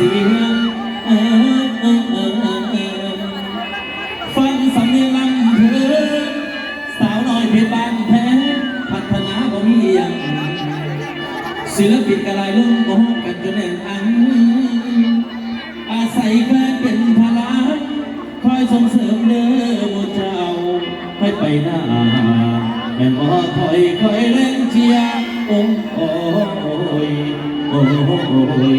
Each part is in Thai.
เสียงเออเออเออเออฟังสำเนียงลำเพลินสาวน้อยเพชรบางแพ้พัฒนาบ่มีอย่างศิลปินกระไรลุ่มโมกันจนแน่นอันอาศัยแฟนเป็นพลังคอยส่งเสริมเด้อหมู่เจ้าให้ไปหน้าแม่นบ่ถอยคอยเล่นเชียร์อ้โอ้ยโอ้ย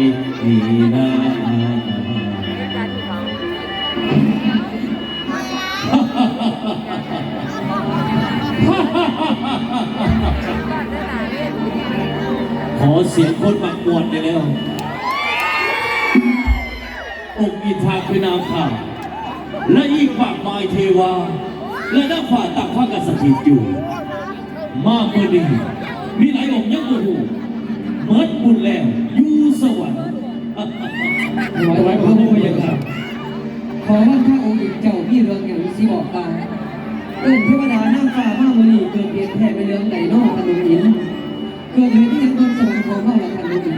เสียงคนมักวนได้แล้วองค์อิทาคือนามข่าวและอีกฝากมายเทวา และนักฝ่าต่างพากันสถิตอยู่ มากเมื่อนี้มีหลายองค์ยังบ่หูเมิดบุญแล้วอยู่สวรรค์ถวายพระพุทธเจ้าค่ะขอว่าข้าองค์อีกเจ้ามีเรื่องอย่างสิบอกตาเอิ้นเทวดานั่งฟ้ามามือนี้เกิดเหตุแท้ไปเรื่องใดนอกขนมอิน เกิดเหตุที่ยังบนสวรรค์ของพ่อละขนมอิน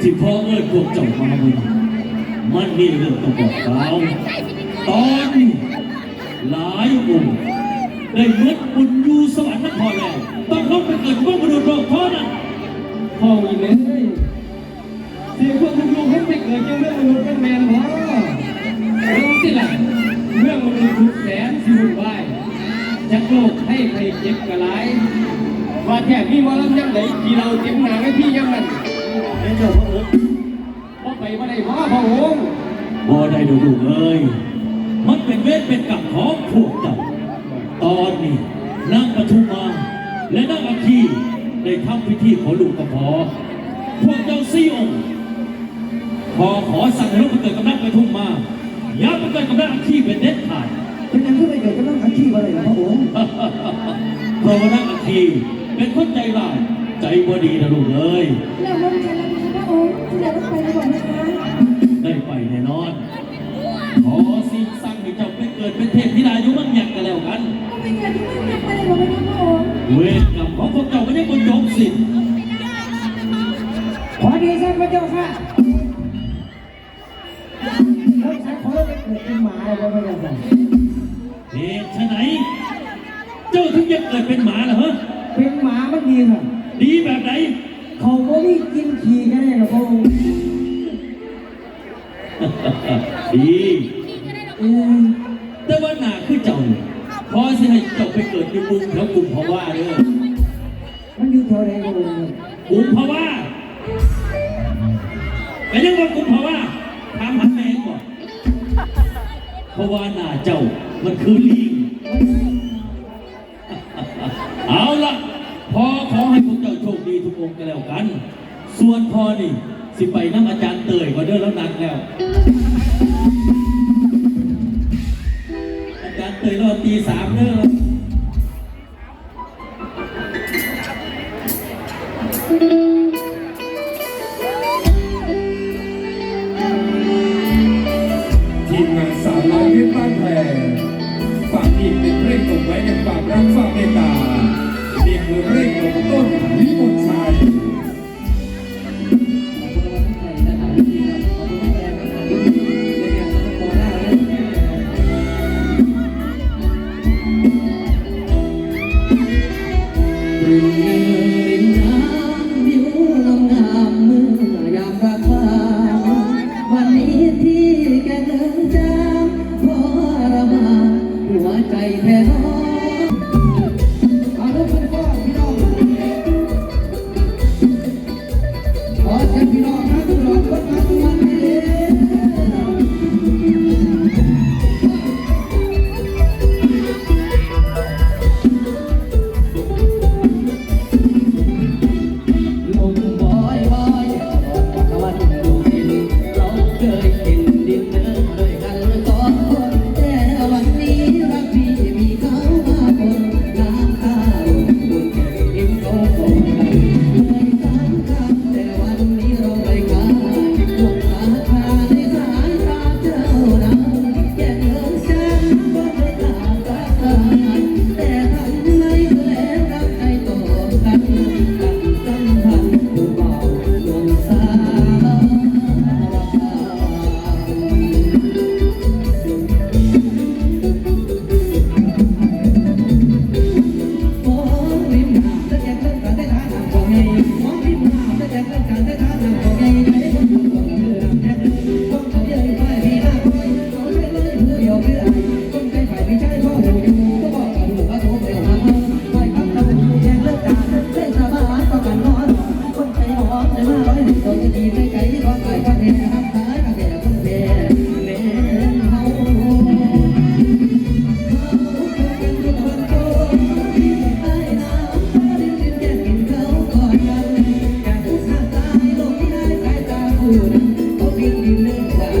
ที่พ่อเอิ้นพวกเจ้ามาเมื่อนี้มันมีเรื่องต้องบอกเราตอนนี้หลายองค์ได้เมิดบุญอยู่สวรรค์นครแล้วต้องลงไปเกิดว่ามนุษย์โลกเพราะนั้นพ่ออีเลยเสียพวกทุกลูกให้ไปเกิดยังเรื่องมนุษย์เป็นแมนพ่อ โลกให้ใครเจ็บกระไรว่าแท้พี่หมอลำยังไหนที่เราเจ็บหนาไว้พี่ยังมันเห็นเจ้าพระองค์พ่อไปว่าได้พ่อพระองค์บ่ได้ดูดูเลยมันเป็นเวทเป็นกรรมของพวกเจ้าตอนนี้นางปทุมมาและนางอาคีได้ทำพิธีขอลูกกระพอพวกเจ้าสี่องค์พอขอสั่งให้ลูกเกิดกับนางปทุมมาอย่าไปเกิดกับนางอาคีเป็นเด็ดขาด เป็นยังไงเกิดจะต้องอาชีพอะไรล่ะพระองค์เพราะว่านางอาคีเป็นคนใจร้ายใจบ่ดีนะลูกเอ้ยแล้วมันจะรับพระองค์ที่เราต้องไปในวันนะคะได้ไปแน่นอน ขอสิ่งสั่งให้เจ้าไปเกิดเป็นเทพธิดาอยู่เมั่งหยักกันแล้วกันก็ไม่เกิดที่มันจะไปในวันนะคะพระองค์เวรกรรมของพวกเจ้าไม่ได้บนจบสิ้นขอดีแซ่พระเจ้าค่ะแล้วฉันขอเราไปเกิดเป็นหมาเลยพระเจ้าค่ะ เหตุไฉนเจ้าถึงจะเกิดเป็นหมาเหรอฮะเป็นหมามันดีค่ะดีแบบไหนเขาบ่มีกินขี่กันได้กับพระองค์ดีเออแต่ว่าหนาคือเจ้านี่พอสิให้เจ้าไปเกิดอยู่กรุงแถวกรุงภาวะเด้อมันอยู่แถวไหนพระองค์กรุงภาวะแต่ยังว่ากรุงภาวะถามหาแม่ก่อน เพราะว่าหน้าเจ้ามันคือลิง เอาละพอขอให้พวกเจ้าโชคดีทุกองค์กันแล้วกัน ส่วนพอนี่ สิไปน้ำอาจารย์เตยก็เดินแล้วนักแล้ว อาจารย์เตยรอตีสามเด้อ ตกไว้ในความรักฝากเมตตาเรียกคือเพลงตกต้นวิมลชัยริมริม ม